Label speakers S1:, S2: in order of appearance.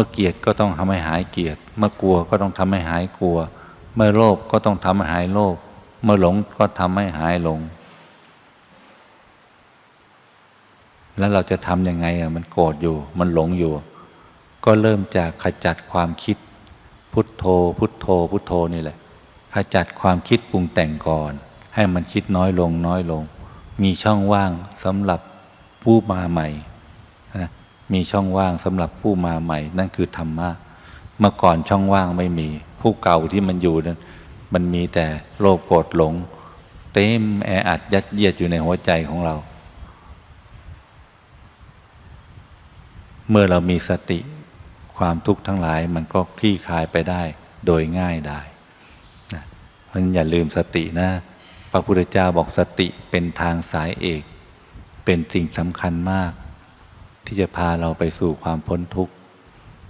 S1: มื่อเกลียดก็ต้องทำให้หายเกลียดเมื่อกลัวก็ต้องทำให้หายกลัว เมื่อโลภก็ต้องทำให้หายโลภเมื่อหลงก็ทำให้หายหลง แล้วเราจะทำยังไงอะมันโกรธอยู่ มันหลงอยู่ ก็เริ่มจากขจัดความคิด พุทโธ พุทโธ พุทโธนี่แหละขจัดความคิดปรุงแต่งก่อน ให้มันคิดน้อยลงน้อยลง มีช่องว่างสำหรับผู้มาใหม่ มีช่องว่างสำหรับผู้มาใหม่ นั่นคือธรรมะเมื่อก่อนช่องว่างไม่มี ผู้เก่าที่มันอยู่นั้นมันมีแต่โลภโกรธหลง เต็มแออัดยัดเยียดอยู่ในหัวใจของเรา เมื่อเรามีสติความทุกข์ทั้งหลายมันก็คลี่คลายไปได้โดยง่ายได้นะเพราะฉะนั้นอย่าลืมสตินะ พระพุทธเจ้าบอกสติเป็นทางสายเอก เป็นสิ่งสำคัญมาก ที่จะพาเราไปสู่ความพ้นทุกข์